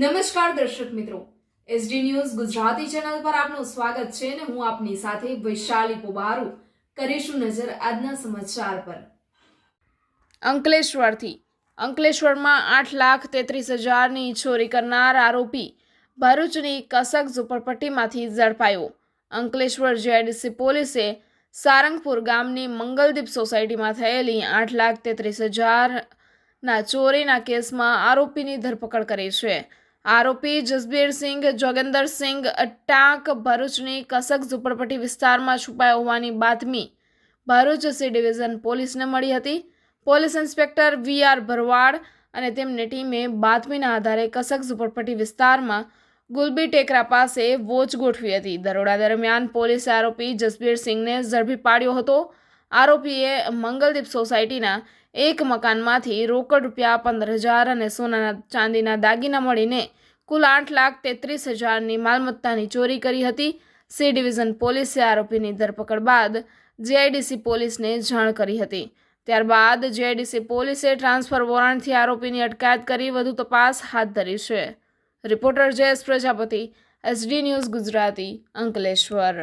નમસ્કાર દર્શક મિત્રો. એસડી ન્યૂઝ ગુજરાતી ચેનલ પર આપનું સ્વાગત છે અને હું આપની સાથે વૈશાલી પોબારુ કરીશું નજર આજના સમાચાર પર. અંકલેશ્વરથી. અંકલેશ્વરમાં આઠ લાખ તેત્રીસ હજારની ચોરી કરનાર આરોપી ભરૂચની કસક ઝુંપડપટ્ટીમાંથી ઝડપાયો. અંકલેશ્વર જેડસી પોલીસે સારંગપુર ગામની મંગલદીપ સોસાયટીમાં થયેલી આઠ લાખ તેત્રીસ હજારના ચોરીના કેસમાં આરોપીની ધરપકડ કરી છે. આરોપી જસબીરસિંહ જોગેન્દરસિંહ અટ્ટાક ભરૂચની કસક ઝુંપડપટ્ટી વિસ્તારમાં છુપાયો હોવાની બાતમી ભરૂચ સી ડિવિઝન પોલીસને મળી હતી. Police inspector V R Bharwad અને તેમની ટીમે બાતમીના આધારે કસક ઝુંપડપટ્ટી વિસ્તારમાં ગુલબી ટેકરા પાસે વોચ ગોઠવી હતી. દરોડા દરમિયાન પોલીસે આરોપી જસબીરસિંહને ઝડપી પાડ્યો હતો. આરોપીએ મંગલદીપ સોસાયટીના એક મકાનમાંથી રોકડ રૂપિયા પંદર હજાર અને સોનાના ચાંદીના દાગીના મળીને કુલ આઠ લાખ તેત્રીસ હજારની માલમત્તાની ચોરી કરી હતી. સી ડિવિઝન પોલીસે આરોપીની ધરપકડ બાદ જીઆઈડીસી પોલીસને જાણ કરી હતી. ત્યારબાદ જીઆઈડીસી પોલીસે ટ્રાન્સફર વોરંટથી આરોપીની અટકાયત કરી વધુ તપાસ હાથ ધરી છે. Reporter Jayesh Prajapati, SD news Gujarati, Ankleshwar.